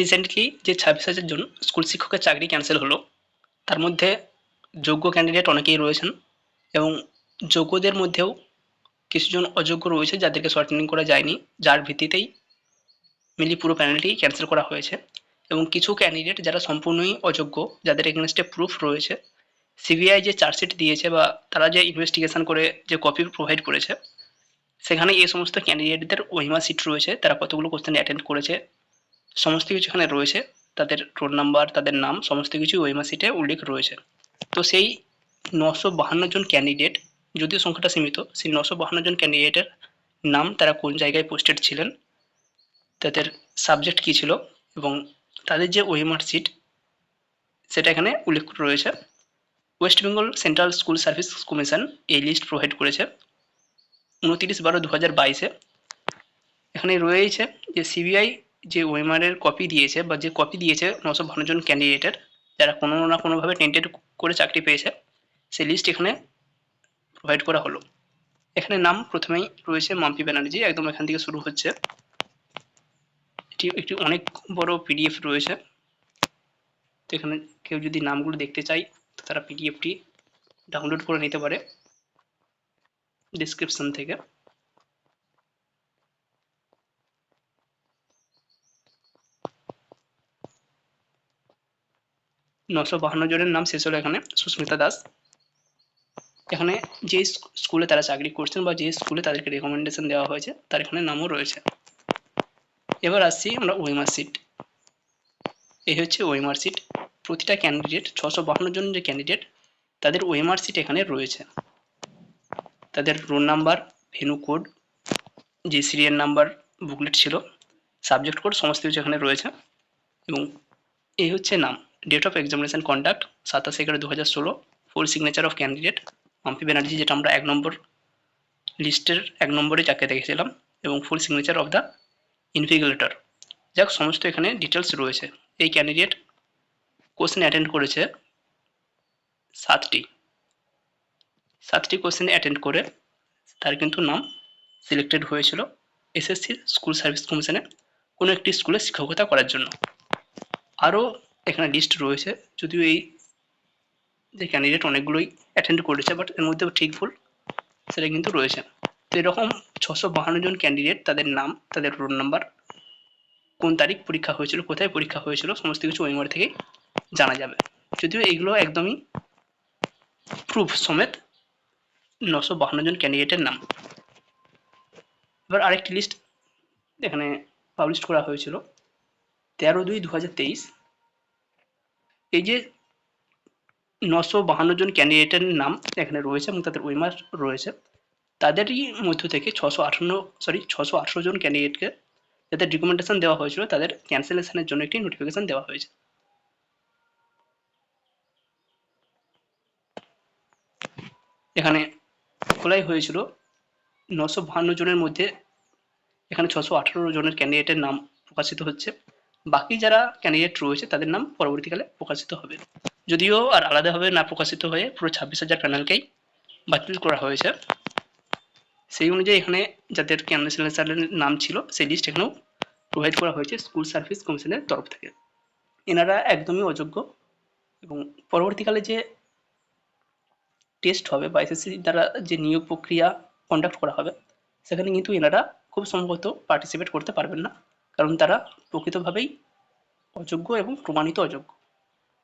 Recently যে ছাব্বিশ হাজার জন স্কুল শিক্ষকের চাকরি ক্যান্সেল হলো, তার মধ্যে যোগ্য ক্যান্ডিডেট অনেকেই রয়েছেন এবং যোগ্যদের মধ্যেও কিছুজন অযোগ্য রয়েছে যাদেরকে শর্টেনিং করা যায়নি, যার ভিত্তিতেই মিলি পুরো প্যানেলটি ক্যান্সেল করা হয়েছে এবং কিছু ক্যান্ডিডেট যারা সম্পূর্ণই অযোগ্য, যাদের এগেনস্টে প্রুফ রয়েছে সিবিআই যে চার্জশিট দিয়েছে বা তারা যে ইনভেস্টিগেশন করে যে কপি প্রোভাইড করেছে, সেখানে এই সমস্ত ক্যান্ডিডেটদের ওহিমা সিট রয়েছে, তারা কতগুলো কোশ্চেন অ্যাটেন্ড করেছে সমস্ত কিছু এখানে রয়েছে। তাদের রোল নাম্বার তাদের নাম, সমস্ত কিছু ওহিমা সিটে উল্লেখ রয়েছে। তো সেই নশো বাহান্ন জন ক্যান্ডিডেট যদিও সংখ্যাটা সীমিত, সেই নশো বাহান্ন জন ক্যান্ডিডেটের নাম তারা কোন জায়গায় পোস্টেড ছিলেন, তাদের সাবজেক্ট কী ছিল এবং তাদের যে ওএমআর সিট সেটা এখানে উল্লেখ রয়েছে। West Bengal Central School Service Commission এই লিস্ট প্রোভাইড করেছে উনতিরিশ বারো দু হাজার বাইশে এখানে রয়েছে যে সিবিআই যে ওএমআরের কপি দিয়েছে বা যে কপি দিয়েছে নশো বাহান্ন জন ক্যান্ডিডেটের যারা কোনো না কোনোভাবে টেন্টেড করে চাকরি পেয়েছে, সেই লিস্ট এখানে প্রোভাইড করা হলো। এখানে নাম প্রথমেই রয়েছে মাম্পি ব্যানার্জি, একদম এখান থেকে শুরু হচ্ছে। এটি একটি অনেক বড় পিডিএফ রয়েছে। তো এখানে কেউ যদি নামগুলো দেখতে চায় তো তারা পিডিএফটি ডাউনলোড করে নিতে পারে ডিসক্রিপশন থেকে। নশো বাহান্ন জনের নাম শেষ হলো এখানে, সুস্মিতা দাস। এখানে যে স্কুলে তারা চাকরি করছেন বা যে স্কুলে তাদেরকে রেকমেন্ডেশন দেওয়া হয়েছে, তার এখানে নামও রয়েছে। এবার আসছি আমরা ওয়েমার সিট এই হচ্ছে ওয়েমার সিট প্রতিটা ক্যান্ডিডেট ছশো বাহান্ন জন যে ক্যান্ডিডেট তাদের ওয়েমার সিট এখানে রয়েছে। তাদের রোল নাম্বার ভেনু কোড যে সিরিয়াল নাম্বার বুকলেট ছিল সাবজেক্ট কোড সমস্ত কিছু এখানে রয়েছে। এবং এই হচ্ছে নাম। ডেট অফ এক্সামিনেশন কন্ডাক্ট সাতাশ এগারো দু হাজার ষোলো। Full signature of candidate Mampi Banerjee যেটা আমরা এক নম্বর লিস্টের এক নম্বরে যাকে দেখেছিলাম, এবং full signature of the invigilator যাক, সমস্ত এখানে ডিটেলস রয়েছে। এই ক্যান্ডিডেট কোশ্চেন অ্যাটেন্ড করেছে সাতটি। সাতটি কোশ্চেন অ্যাটেন্ড করে তার কিন্তু নাম সিলেক্টেড হয়েছিল এসএসসি স্কুল সার্ভিস কমিশনে কোনো একটি স্কুলে শিক্ষকতা করার জন্য। আরও এখানে লিস্ট রয়েছে। যদিও এই যে ক্যান্ডিডেট অনেকগুলোই অ্যাটেন্ড করেছে বাট এর মধ্যে ঠিক ভুল সেটা কিন্তু রয়েছে। তো এরকম ছশো বাহান্ন জন ক্যান্ডিডেট তাদের নাম, তাদের রোল নাম্বার কোন তারিখ পরীক্ষা হয়েছিল, কোথায় পরীক্ষা হয়েছিল, সমস্ত কিছু ওইমার থেকে জানা যাবে। যদিও এইগুলো একদমই প্রুফ সমেত নশো বাহান্ন জন ক্যান্ডিডেটের নাম। এবার আরেকটি লিস্ট এখানে পাবলিশ করা হয়েছিল। তেরো দুই দু হাজার তেইশ এই যে নশো বাহান্ন জন ক্যান্ডিডেটের নাম এখানে রয়েছে এবং তাদের ওয়েমার রয়েছে, তাদেরই মধ্য থেকে ছশো আঠান্ন সরি ছশো আঠারো জন ক্যান্ডিডেটকে যাদের রিকমেন্ডেশন দেওয়া হয়েছিল, তাদের ক্যান্সেলেশনের জন্য একটি নোটিফিকেশন দেওয়া হয়েছে। এখানে খোলাই হয়েছিল নশো বাহান্ন জনের মধ্যে এখানে ছশো আঠারো জনের ক্যান্ডিডেটের নাম প্রকাশিত হচ্ছে। বাকি যারা ক্যান্ডিডেট রয়েছে, তাদের নাম পরবর্তীকালে প্রকাশিত হবে। যদিও আর আলাদাভাবে না প্রকাশিত হয়ে পুরো ছাব্বিশ হাজার প্যানেলকেই বাতিল করা হয়েছে। সেই অনুযায়ী এখানে যাদের ক্যান্সেলেশনের নাম ছিল, সেই লিস্ট এখানেও প্রোভাইড করা হয়েছে স্কুল সার্ভিস কমিশনের তরফ থেকে। এনারা একদমই অযোগ্য এবং পরবর্তীকালে যে টেস্ট হবে বা এসএসসি দ্বারা যে নিয়োগ প্রক্রিয়া কন্ডাক্ট করা হবে, সেখানে কিন্তু এনারা খুব সম্ভবত পার্টিসিপেট করতে পারবেন না। কারণ তারা প্রকৃতভাবেই অযোগ্য এবং প্রমাণিত অযোগ্য।